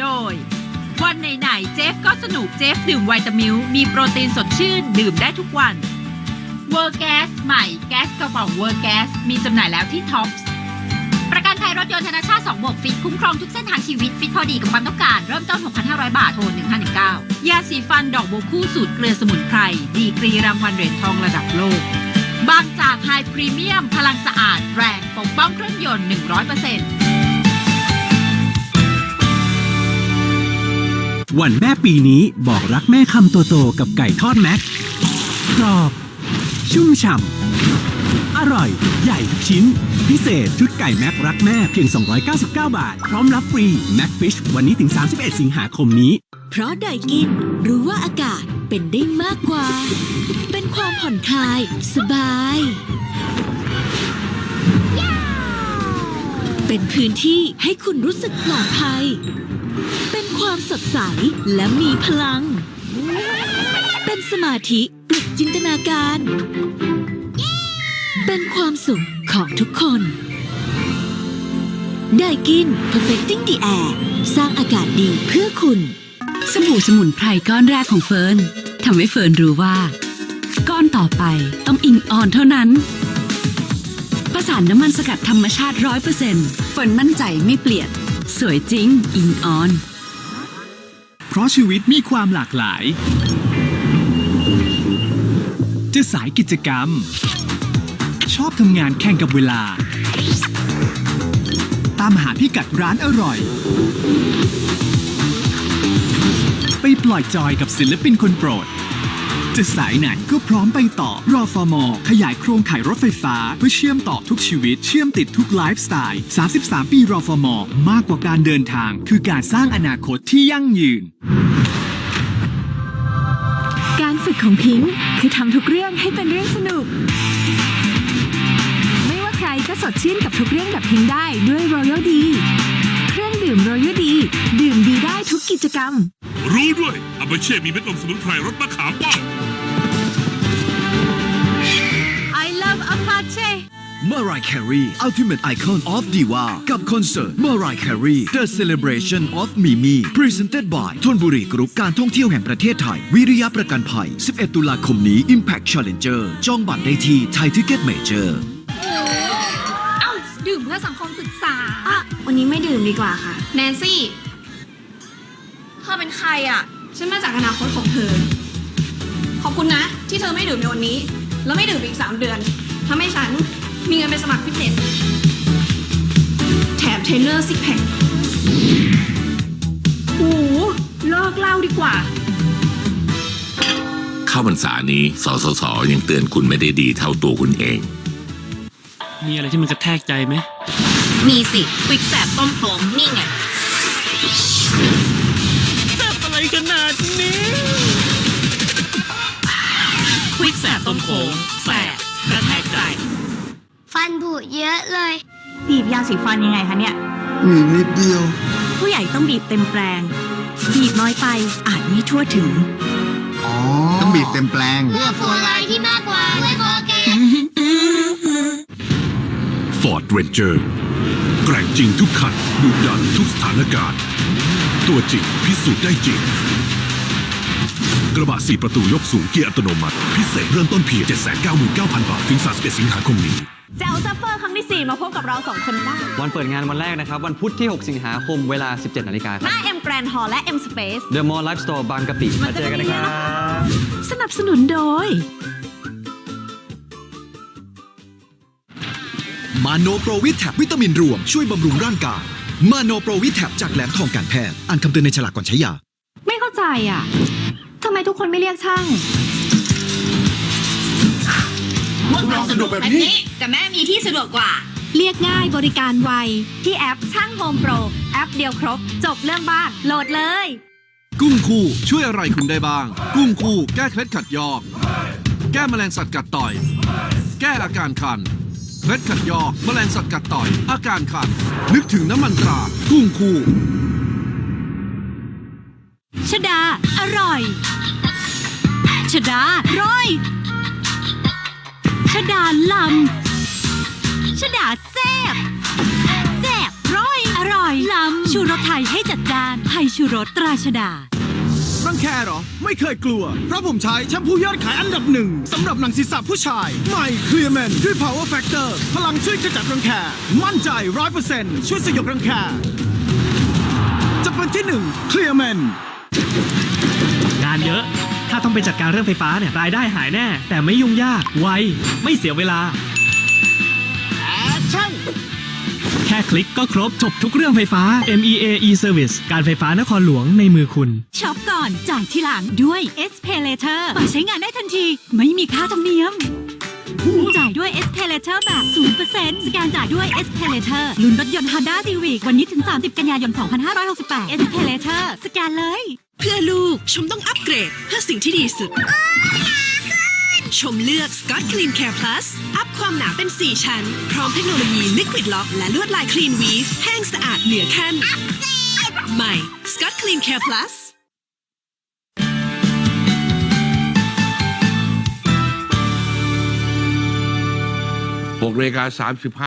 โดย วันไหนๆเจฟก็สนุกเจฟดื่มไวตามิลมีโปรตีนสดชื่น ดื่มได้ทุกวันเวอร์แกสใหม่แก๊สกระป๋องเวอร์แกสมีจำหน่ายแล้วที่ท็อปส์ประกันภัยรถยนต์ธนาชาติ2บวกฟิตคุ้มครองทุกเส้นทางชีวิต ฟิตพอดีกับความต้องการ เริ่มต้น 6,500 บาท โทร 1519 ยาสีฟันดอกโบคู่สูตรเกลือสมุนไพร ดีกรีรางวัลเหรียญทองระดับโลก บางจากไฮพรีเมียม พลังสะอาดแรงปกป้องเครื่องยนต์ 100% วันแม่ปีนี้บอกรักแม่คำโตๆกับไก่ทอดแม็กกรอบ ชุ่มฉ่ำ อร่อย ใหญ่ทุกชิ้น พิเศษชุดไก่แม็กรักแม่เพียง 299 บาท พร้อมรับฟรีแม็กฟิชวันนี้ถึง 31 สิงหาคมนี้ เพราะไดกินรู้ว่าอากาศเป็นได้มากกว่า เป็นความผ่อนคลาย สบาย เป็นพื้นที่ให้คุณรู้สึกปลอดภัย เป็นความสดใสและมีพลัง เป็นสมาธิปลุกจินตนาการ เป็นความสุขของทุกคนได้กิน perfecting the air สร้างอากาศดีเพื่อคุณ สบู่สมุนไพรก้อนแรกของเฟิร์นทำให้เฟิร์นรู้ว่า ก้อนต่อไปต้องอิงออนเท่านั้น สานน้ำมันสกัดธรรมชาติร้อยเปอร์เซ็นต์เฟิร์นมั่นใจไม่เปลี่ยน สวยจริง อิงออน เพราะชีวิตมีความหลากหลาย จะสายกิจกรรม ชอบทำงานแข่งกับเวลา ตามหาพิกัดร้านอร่อย ไปปล่อยจอยกับศิลปินคนโปรด จะสายไหนก็พร้อมไปต่อรอฟอร์มอขยายโครงข่ายรถไฟฟ้า เพื่อเชื่อมต่อทุกชีวิต เชื่อมติดทุกไลฟ์สไตล์ 33 ปีรอฟอร์มอมากกว่าการเดินทาง คือการสร้างอนาคตที่ยั่งยืน การฝึกของพิงค์คือทำทุกเรื่องให้เป็นเรื่องสนุก ไม่ว่าใครก็สดชื่นกับทุกเรื่องแบบพิงค์ได้ด้วย Royal D เครื่องดื่ม Royal D ดื่มดีได้ทุกกิจกรรม รู้ด้วยอาบาเช่มีเม็ดนมสมุนไพรรสมะขามป้อม love Apache Mariah Carey Ultimate Icon of Diva กับคอนเสิร์ต Mariah Carey The Celebration of Mimi Presented by ทนบุรีกรุ๊ปการท่องเที่ยวแห่งประเทศไทย วิริยะประกันภัย 11 ตุลาคมนี้ Impact Challenger จองบัตรได้ที่ Thai Ticket Major เอ้า ดื่มเพื่อสังคมศึกษา อะวันนี้ไม่ดื่มดีกว่าค่ะ แนนซี่ เธอเป็นใครอะ ฉันมาจากอนาคตของเธอ ขอบคุณนะ ที่เธอไม่ดื่มในวันนี้ แล้วไม่ดื่มอีก 3 เดือน ทำให้ฉันมีเงินไปสมัครฟิตเนส แถมเทรนเนอร์ซิกแพคโอ้โหเลิกเหล่าดีกว่า เข้าพรรษานี้สสสยังเตือนคุณไม่ได้ดีเท่าตัวคุณเอง มีอะไรที่มันกระแทกใจไหม มีสิควิกแสบต้มโขมนี่ไงอะไรขนาดนี้ควิกแสบต้มโขม ฟันผุเยอะเลย บีบยาสีฟันยังไงคะเนี่ย มีนิดเดียว ผู้ใหญ่ต้องบีบเต็มแปลง บีบน้อยไปอาจไม่ทั่วถึง อ๋อ ต้องบีบเต็มแปลง เพื่อฟูลายที่มากกว่าไม่พอแก Ford Ranger แกร่งจริงทุกคันดุดันทุกสถานการณ์ ตัวจริงพิสูจน์ได้จริง กระบะสี่ประตูยกสูงเกียร์อัตโนมัติ พิเศษเริ่มต้นเพียง799,000 บาท ถึง 31 สิงหาคมนี้แจวซัฟเฟอร์ครั้งที่ 4 มาพบกับเราสองคนได้ วันเปิดงานวันแรกนะครับ วันพุธที่ 6 สิงหาคมเวลา 17 นาฬิกาคหรับน้า M Grand Hall และ M Space The Mall Life Store บางกะปิมาเจอกันนะครับ สนับสนุนโดย มาโนโปรวิทแท็บวิตามินรวม ช่วยบำรุงร่างกาย มาโนโปรวิทแท็บจากแหลมทองการแพทย์อ่านคำเตือนในฉลากก่อนใช้ยา ไม่เข้าใจอะ ทำไมทุกคนไม่เรียกช่าง พวกเราสนุกแบบนี้ แต่แม่มีที่สะดวกกว่า เรียกง่ายบริการไว ที่แอปช่างโฮมโปร แอปเดียวครบ จบเรื่องบ้านโหลดเลย กุ้งคู่ช่วยอะไรคุณได้บ้าง กุ้งคู่แก้เคล็ดขัดยอก แก้แมลงสัตว์กัดต่อย แก้อาการคัน เคล็ดขัดยอกแมลงสัตว์กัดต่อย อาการคัน นึกถึงน้ำมันตรา กุ้งคู่ ชดา อร่อย ชดาร้อยชดาลำชดาแซ่บแซ่บร้อย อร่อยลำชูรสไทยให้จัดจานไทยชูรสตราชดารังแคเหรอ ไม่เคยกลัว เพราะผมใช้แชมพูยอดขายอันดับหนึ่งสำหรับหนังศีรษะผู้ชาย ใหม่เคลียร์แมนด้วย power factor พลังช่วยขจัดรังแค มั่นใจร้อยเปอร์เซ็นต์ช่วยสยบรังแค จะเป็นที่หนึ่งเคลียร์แมนงานเยอะ ถ้าต้องไปจัดการเรื่องไฟฟ้าเนี่ยรายได้หายแน่ แต่ไม่ยุ่งยากไวไม่เสียเวลา แค่คลิกก็ครบจบทุกเรื่องไฟฟ้า MEA e-Service การไฟฟ้านครหลวงในมือคุณ ช็อปก่อนจ่ายทีหลังด้วย s p a y Later เปิดใช้งานได้ทันที ไม่มีค่าธรรมเนียม จ่ายด้วย s p a y Later แบบ 0%สแกนจ่ายด้วย s p a y Later ลุ้นรถยนต์ Honda Civic วันนี้ถึง 30 กันยายน 2568 s p a y Later สแกนเลย เพื่อลูก ชมต้องอัปเกรดเพื่อสิ่งที่ดีสุด ชมเลือก Scott Clean Care Plus อัพความหนาเป็น 4 ชั้น พร้อมเทคโนโลยี Liquid Lock และลวดลาย Clean Weave แห้งสะอาดเหนือขั้น ใหม่ Scott Clean Care Plus 6นาฬิกา35